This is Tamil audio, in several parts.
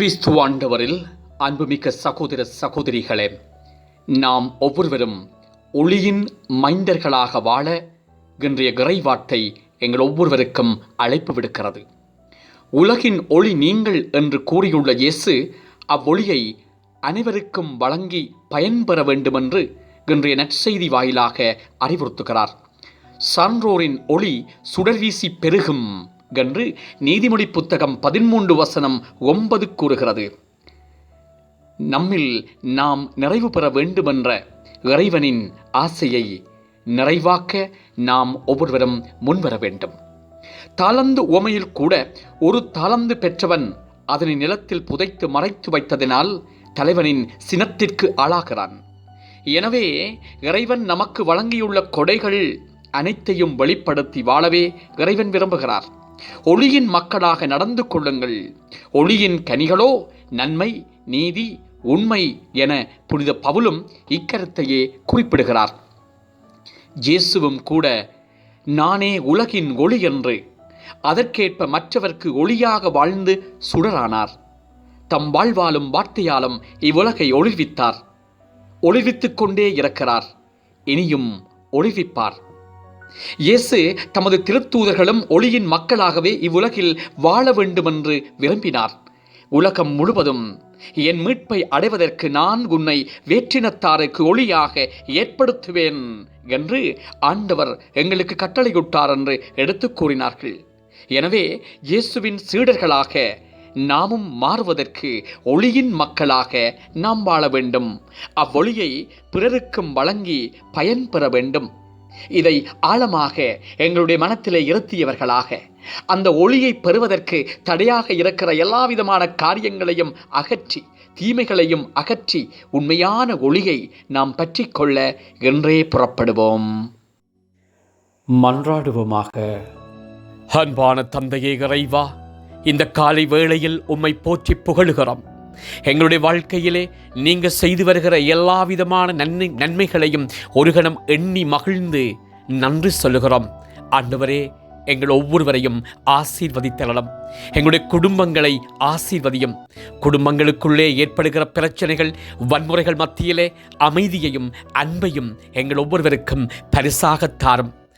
கிறிஸ்துவாண்டவரில் அன்புமிக்க சகோதர சகோதரிகளே நாம் ஒவ்வொருவரும் ஒளியின் மைந்தர்களாக வாழ இன்றைய இறைவார்த்தை எங்கள் ஒவ்வொருவருக்கும் அழைப்பு விடுக்கிறது. உலகின் ஒளி நீங்கள் என்று கூறியுள்ள இயேசு அவ்வொளியை அனைவருக்கும் வழங்கி பயன்பெற வேண்டுமென்று இன்றைய நற்செய்தி வாயிலாக அறிவுறுத்துகிறார். சான்றோரின் ஒளி சுடர்வீசி பெருகும். என்று நீதிமொழி புத்தகம் பதிமூன்று வசனம் ஒன்பது கூறுகிறது. நம்மில் நாம் நிறைவு பெற வேண்டுமென்ற இறைவனின் ஆசையை நிறைவாக்க நாம் ஒவ்வொருவரும் முன்வர வேண்டும். தாளந்து உவமையில் கூட ஒரு தாளந்து பெற்றவன் அதனை நிலத்தில் புதைத்து மறைத்து வைத்ததினால் தலைவனின் சினத்திற்கு ஆளாகிறான். எனவே இறைவன் நமக்கு வழங்கியுள்ள கொடைகள் அனைத்தையும் வெளிப்படுத்தி வாழவே இறைவன் விரும்புகிறார். ஒளியின் மக்களாக நடந்து கொள்ளுங்கள். ஒளியின் கனிகளோ நன்மை நீதி உண்மை என புனித பவுலும் இக்கருத்தையே குறிப்பிடுகிறார். இயேசுவும் கூட நானே உலகின் ஒளி என்று அதற்கேற்ப மற்றவர்க்கு ஒளியாக வாழ்ந்து சுடரானார். தம் வாழ்வாலும் வார்த்தையாலும் இவ்வுலகை ஒளிர்வித்தார். ஒளிர்வித்துக் கொண்டே இருக்கிறார் இனியும் ஒளிர்விப்பார். இயேசு தமது திருத்தூதர்களும் ஒளியின் மக்களாகவே இவ்வுலகில் வாழ வேண்டுமென்று விரும்பினார். உலகம் முழுவதும் என் மீட்பை அடைவதற்கு நான் உன்னை வேற்றினத்தாருக்கு ஒளியாக ஏற்படுத்துவேன் என்று ஆண்டவர் எங்களுக்கு கட்டளையிட்டார் என்று எடுத்துக் கூறினார்கள். எனவே இயேசுவின் சீடர்களாக நாமும் மாறுவதற்கு ஒளியின் மக்களாக நாம் வாழ வேண்டும். அவ்வொளியை பிறருக்கும் வழங்கி பயன்பெற வேண்டும். இதை ஆழமாக எங்களுடைய மனத்திலே இருத்தியவர்களாக அந்த ஒளியை பெறுவதற்கு தடையாக இருக்கிற எல்லா விதமான காரியங்களையும் அகற்றி தீமைகளையும் அகற்றி உண்மையான ஒளியை நாம் பற்றி கொள்ள என்றே புறப்படுவோம். மன்றாடுவோமாக. அன்பான தந்தையே இறைவா இந்த காலை வேளையில் உம்மை போற்றி புகழுகிறோம். எங்களுடைய வாழ்க்கையிலே நீங்கள் செய்து வருகிற எல்லா விதமான நன்மை நன்மைகளையும் ஒரு கணம் எண்ணி மகிழ்ந்து நன்றி சொல்லுகிறோம். ஆண்டவரே எங்கள் ஒவ்வொருவரையும் ஆசீர்வதித்தரலாம். எங்களுடைய குடும்பங்களை ஆசீர்வதியும். குடும்பங்களுக்குள்ளே ஏற்படுகிற பிரச்சனைகள் வன்முறைகள் மத்தியிலே அமைதியையும் அன்பையும் எங்கள் ஒவ்வொருவருக்கும் பரிசாக தாரும்.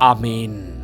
Amin.